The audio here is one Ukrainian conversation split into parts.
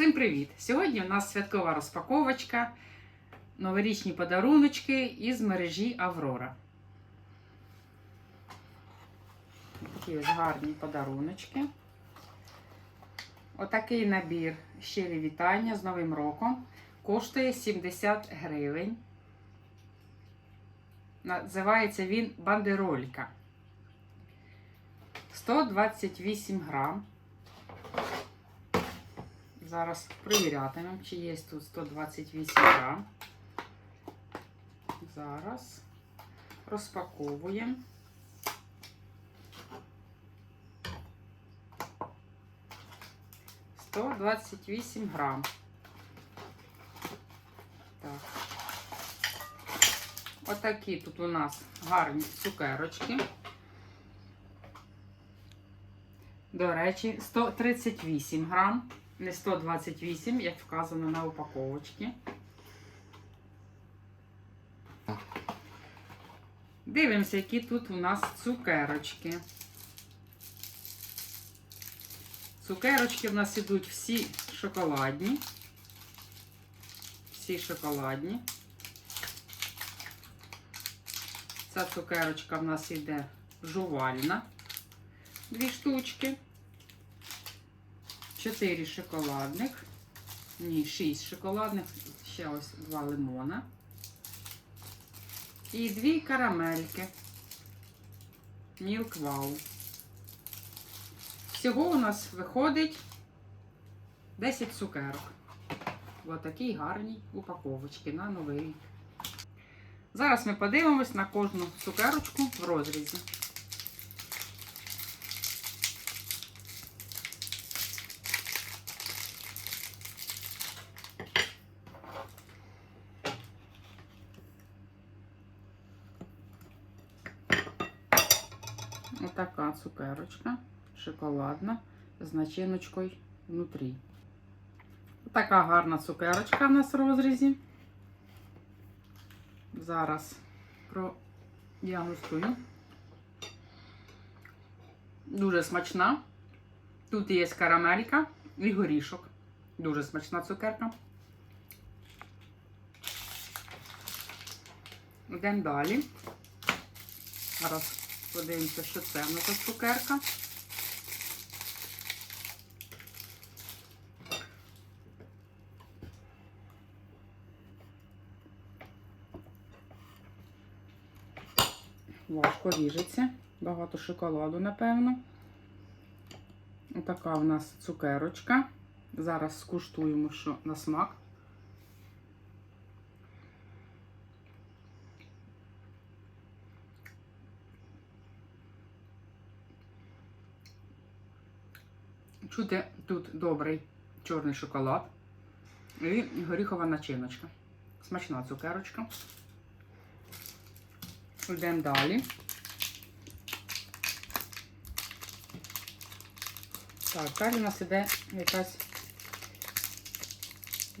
Всім привіт! Сьогодні у нас святкова розпаковочка, новорічні подаруночки із мережі Аврора. Такі ось гарні подаруночки. Отакий набір щирі вітання з Новим роком коштує 70 гривень. Називається він бандеролька. 128 грам. Зараз перевірятимемо, чи є тут 128 грам. Зараз розпаковуємо. Сто двадцять вісім грам. Так. Отакі тут у нас гарні цукерочки. До речі, 138 грам, не 128, як вказано на упаковочці. Дивимося, які тут у нас цукерочки. Цукерочки в нас ідуть всі шоколадні. Всі шоколадні. Ця цукерочка в нас іде жувальна. Дві штучки. Чотири шоколадних. Ні, шість шоколадних. Ще ось два лимона. І дві карамельки. Milk Wow. Всього у нас виходить 10 цукерок. Ось такій гарній упаковочці на новий рік. Зараз ми подивимось на кожну цукерочку в розрізі. Отака цукерочка шоколадна з начиночкою внутрі. Така гарна цукерочка в нас в розрізі. Зараз продіагностую. Дуже смачна. Тут є карамелька і горішок. Дуже смачна цукерка. Йдемо далі. Зараз подивимося, що це в нас за цукерка. Важко ріжеться. Багато шоколаду, напевно. Отака в нас цукерочка. Зараз скуштуємо, що на смак. Чути тут добрий чорний шоколад і горіхова начиночка. Смачна цукерочка. Йдемо далі. Так, далі у нас іде якась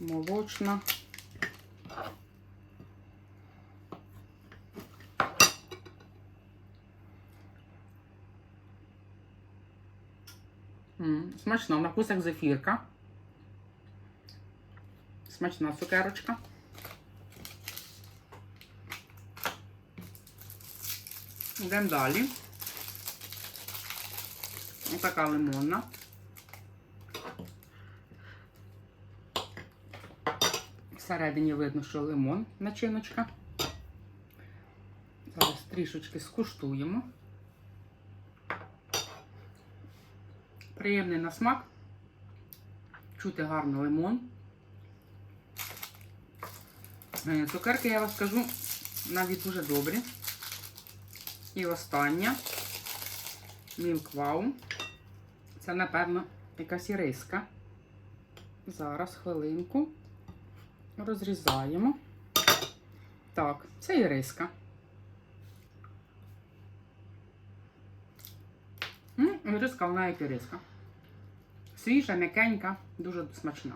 молочна. Смачно, на вкус як зефірка. Смачна цукерочка. Йдемо далі. Ось така лимонна. Всередині видно, що лимон начиночка. Зараз трішечки скуштуємо. Приємний на смак. Чути гарно лимон. Е, Цукерки, я вам скажу, навіть дуже добрі. І остання. Wow. Це, напевно, якась іриска. Зараз хвилинку. Розрізаємо. Так, це іриска. Іриска, вона як іриска. Свіжа, м'якенька, дуже смачна.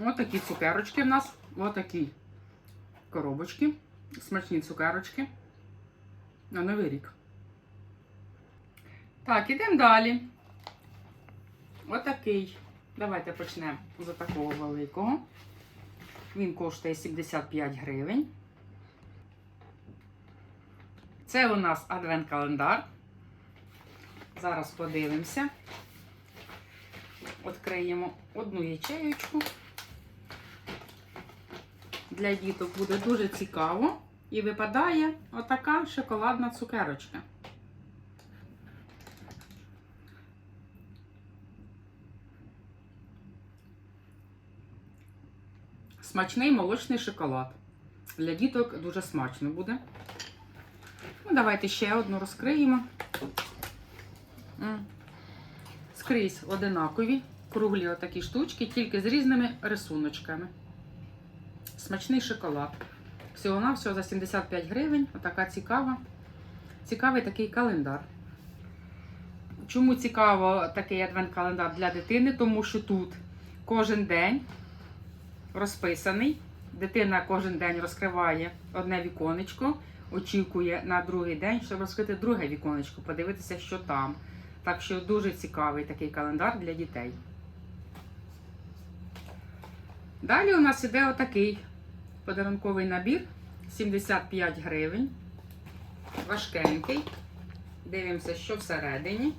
Ось такі цукерочки в нас. Ось такі коробочки. Смачні цукерочки. На новий рік. Так, ідемо далі. Отакий Давайте почнемо з такого великого. Він коштує 75 гривень. Це у нас адвент-календар. Зараз подивимося. Відкриємо одну ячеючку. Для діток буде дуже цікаво. І випадає отака шоколадна цукерочка. Смачний молочний шоколад. Для діток дуже смачно буде. Ну, давайте ще одну розкриємо. Скрізь одинакові, круглі отакі штучки, тільки з різними рисуночками. Смачний шоколад. Всього на всього за 75 гривень. Отака цікава. Цікавий такий календар. Чому цікаво такий адвент-календар для дитини? Тому що тут кожен день розписаний. Дитина кожен день розкриває одне віконечко, очікує на другий день, щоб розкрити друге віконечко, подивитися, що там. Так що дуже цікавий такий календар для дітей. Далі у нас іде отакий подарунковий набір 75 гривень. Важкенький. Дивимося, що всередині.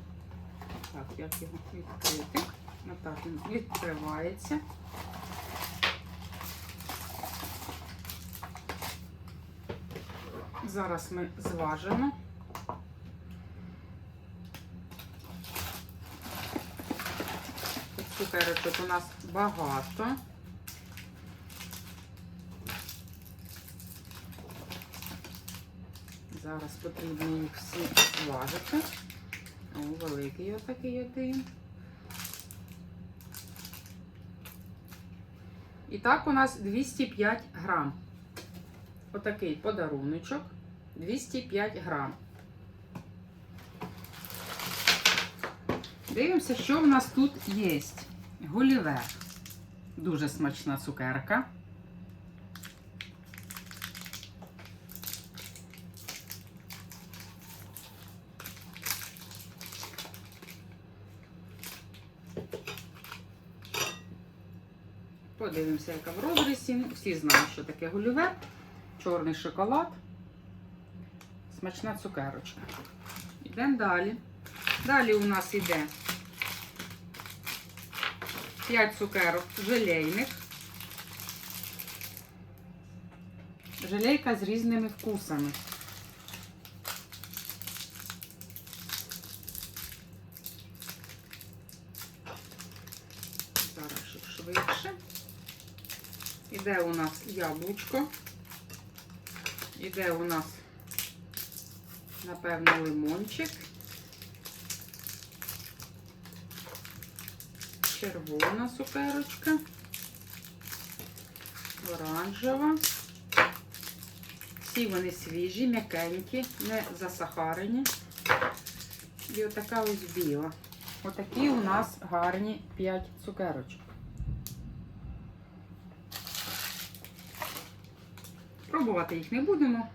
Так, як його відкрити. Отак він відкривається. Зараз ми зважимо. Тут у нас багато. Зараз потрібно їх всі зважити. О, великий отакий один. І так у нас 205 грам. Отакий подаруночок. 205 грам. Дивимося, що в нас тут є. Гулівер. Дуже смачна цукерка. Подивимося, яка в розрізі. Всі знають, що таке гулівер. Чорний шоколад. Смачна цукерочка. Йдемо далі. Далі у нас йде 5 цукерок желейних. Желейка з різними вкусами. Зараз швидше. Іде у нас яблучко. Іде у нас, напевно, лимончик. Червона цукерочка. Оранжева. Всі вони свіжі, м'якенькі, не засахарені. І отака ось біла. Отакі у нас гарні 5 цукерочок. Пробувати їх не будемо.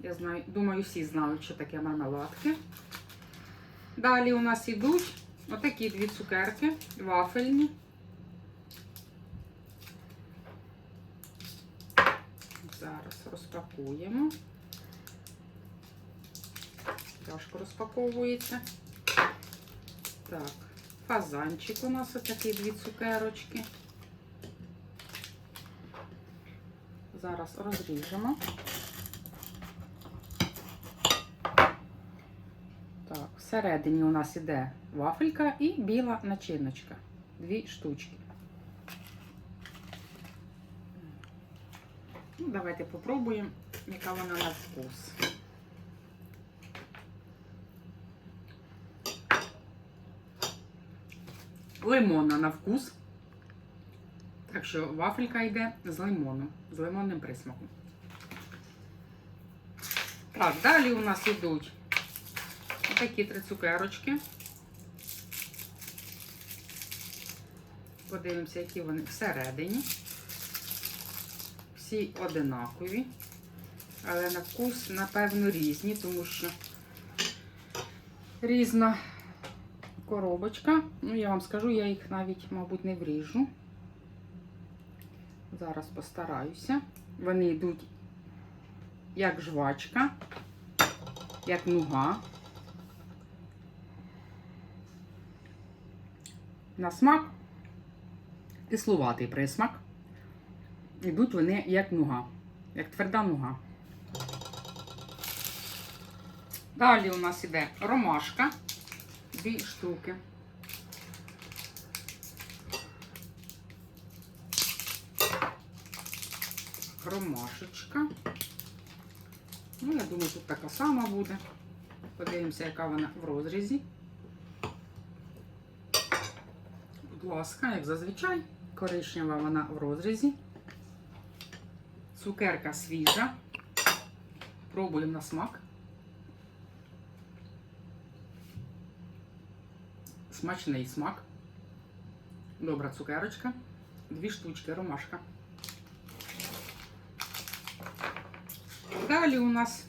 Я знаю, думаю, всі знають, що таке мармеладки. Далі у нас йдуть отакі дві цукерки, вафельні. Зараз розпакуємо. Тяжко розпаковується. Так, фазанчик у нас отакі дві цукерочки. Зараз розріжемо. всередині у нас іде вафелька і біла начиночка. Дві штучки. Ну, давайте попробуємо, яка вона на вкус. Лимонна на вкус. Так що вафелька йде з лимоном, з лимонним присмаком. Так, далі у нас йдуть такі три цукерочки. Подивимося, які вони всередині. Всі одинакові, але на вкус, напевно, різні, тому що різна коробочка. Ну, я вам скажу, я їх навіть, мабуть, не вріжу. Зараз постараюся. Вони йдуть як жвачка, як нуга. На смак кислуватий присмак. Йдуть вони як нуга, як тверда нуга. Далі у нас іде ромашка, дві штуки. Ромашечка. Ну, я думаю, тут така сама буде. Подивимося, яка вона в розрізі. Ласка, як зазвичай, коричнева вона в розрізі. Цукерка свіжа. Пробуємо на смак. Смачний смак. Добра цукерочка. Дві штучки ромашка. Далі у нас,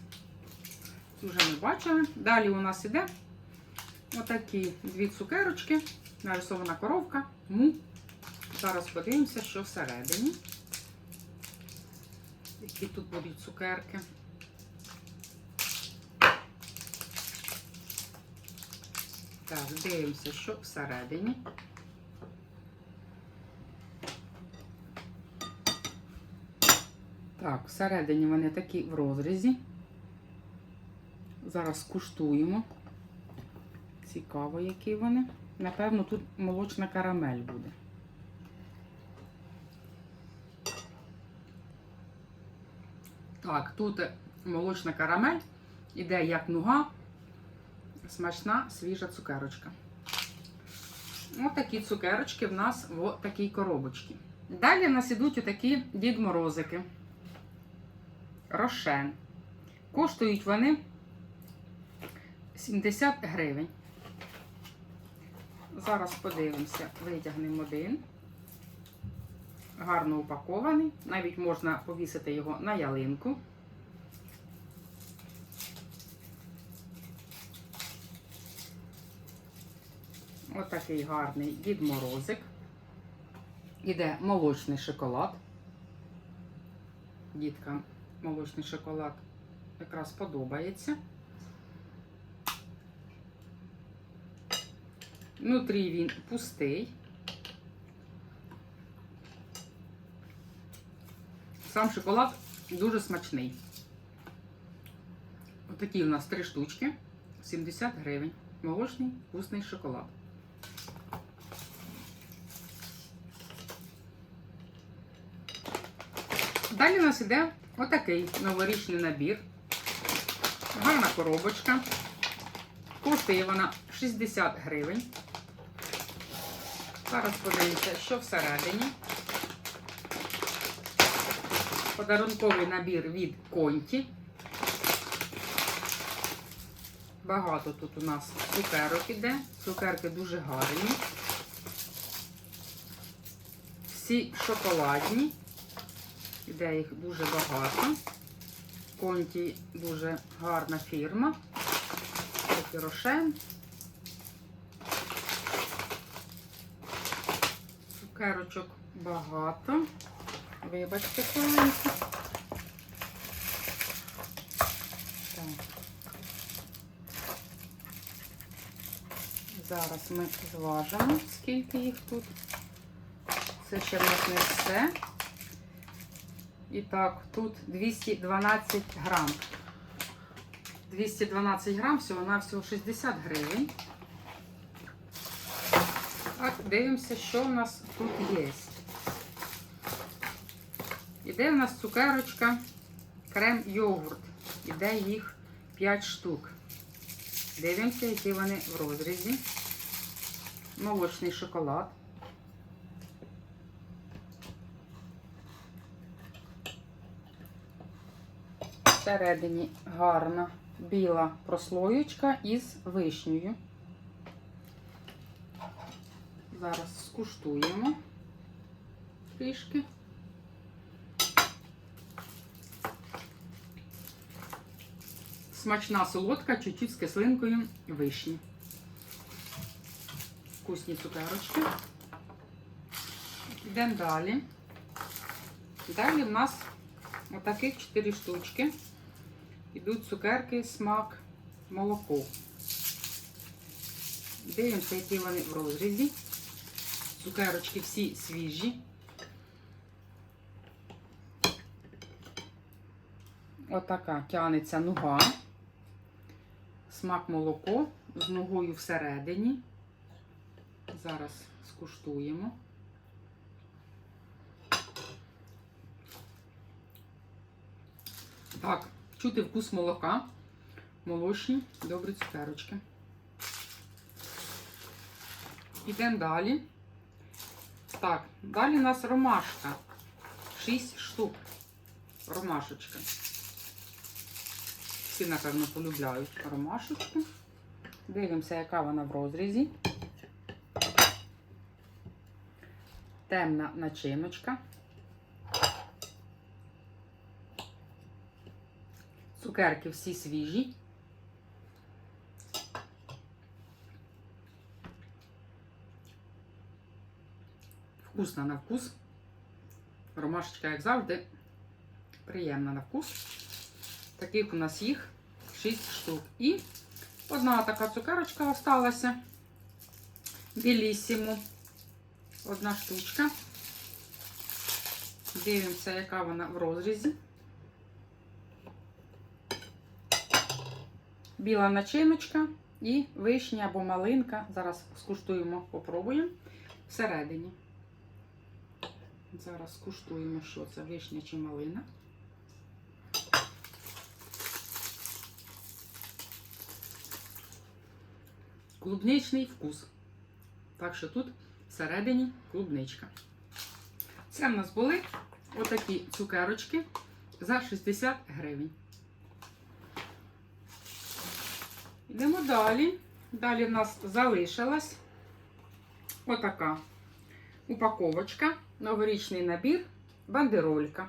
вже ми бачили, далі у нас іде отакі дві цукерочки, нарисована коровка, му. Зараз подивимося, що всередині. Які тут будуть цукерки. Так, дивимося, що всередині. Так, всередині вони такі в розрізі. Зараз куштуємо. Цікаво, які вони. Напевно, тут молочна карамель буде. Так, тут молочна карамель, іде як нуга, смачна свіжа цукерочка. Ось такі цукерочки в нас в такій коробочці. Далі в нас ідуть отакі дід морозики. Рошен. Коштують вони 70 гривень. Зараз подивимося, витягнемо один. Гарно упакований. Навіть можна повісити його на ялинку. Отакий гарний Дід Морозик. Іде молочний шоколад. Діткам молочний шоколад якраз подобається. Внутрі він пустий. Сам шоколад дуже смачний. Отакі у нас три штучки, 70 гривень. Молочний вкусний шоколад. Далі у нас іде отакий новорічний набір. Гарна коробочка. Коштує вона 60 гривень. Зараз подивимося, що всередині. Подарунковий набір від Конті. Багато тут у нас цукерок іде. Цукерки дуже гарні. Всі шоколадні. Іде їх дуже багато. Конті дуже гарна фірма. Такий Цукерочок багато. Вибачте, хвилинку. Зараз ми зважимо, скільки їх тут. Це ще в нас не все. І так, тут 212 грам. 212 грам, всього на всього 60 гривень. Так, дивимося, що у нас тут є. Іде у нас цукерочка, крем-йогурт. Іде їх 5 штук. Дивимося, які вони в розрізі. Молочний шоколад. Всередині гарна біла прослоєчка із вишнею. Зараз скуштуємо трішки. Смачна солодка, чуть-чуть з кислинкою вишні. вкусні цукерочки. Йдемо далі. Далі в нас отаких 4 штучки. Йдуть цукерки, смак, молоко. Дивимося, які вони в розрізі. Цукерочки всі свіжі. Отака тянеться нуга. Смак молоко з нугою всередині. Зараз скуштуємо. Так, чути вкус молока. Молочні, добрі цукерочки. Ідемо далі. Так, далі у нас ромашка. 6 штук. Ромашечка. Всі, напевно, полюбляють ромашечку. Дивимося, яка вона в розрізі. Темна начиночка. Цукерки всі свіжі. Вкусна на вкус. Ромашечка, як завжди, приємна на вкус. Таких у нас їх 6 штук. І одна така цукерочка осталася. Білісіму. Одна штучка. Дивимося, яка вона в розрізі. Біла начиночка і вишня або малинка. Зараз скуштуємо, попробуємо всередині. Зараз скуштуємо, що це вишня чи малина. Клубничний вкус. Так що тут всередині клубничка. Це в нас були отакі цукерочки за 60 гривень. Йдемо далі. Далі в нас залишилась отака упаковочка, новорічний набір, бандеролька.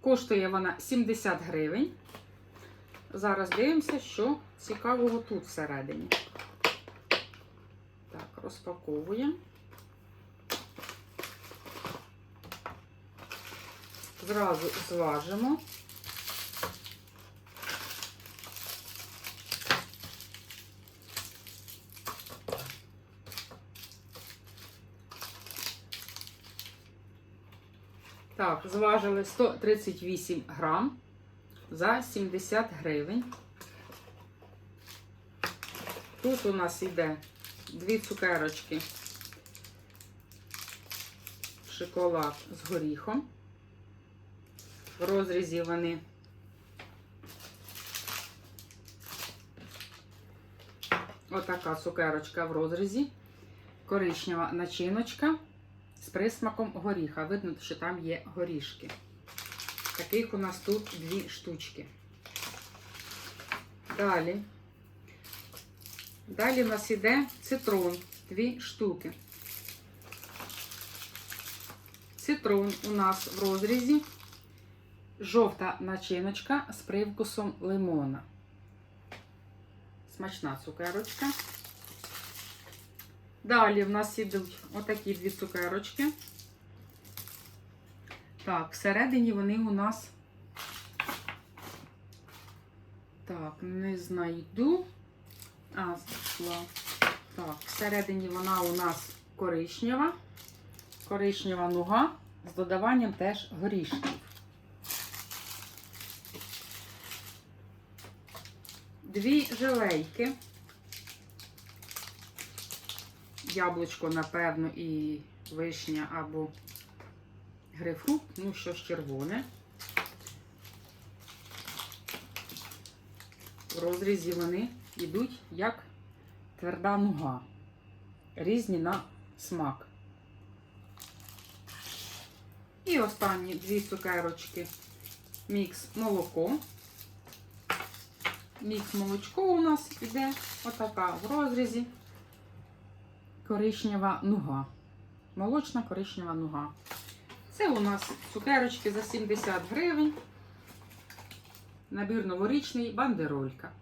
Коштує вона 70 гривень. Зараз дивимося, що цікавого тут всередині. Так, розпаковуємо. Зразу зважимо. Так, зважили 138 грам за 70 гривень. Тут у нас йде дві цукерочки, шоколад з горіхом. В розрізі вони отака цукерочка в розрізі, коричнева начиночка присмаком горіха. Видно, що там є горішки. Таких у нас тут дві штучки. Далі. Далі у нас йде цитрон, дві штуки. Цитрон у нас в розрізі, жовта начиночка з привкусом лимона. Смачна цукерочка. Далі в нас ідуть отакі дві цукерочки. Так, всередині вони у нас. Так, не знайду. А, знайшла. Так, всередині вона у нас коричнева. Коричнева нуга з додаванням теж горішків. Дві желейки. Яблучко, напевно, і вишня або грейпфрут, ну, щось червоне. В розрізі вони йдуть як тверда нуга. Різні на смак. І останні дві цукерочки мікс молоко. Мікс молочко у нас іде отака в розрізі. Коричнева нуга. Молочна коричнева нуга. Це у нас цукерочки за 70 гривень. Набір новорічний бандеролька.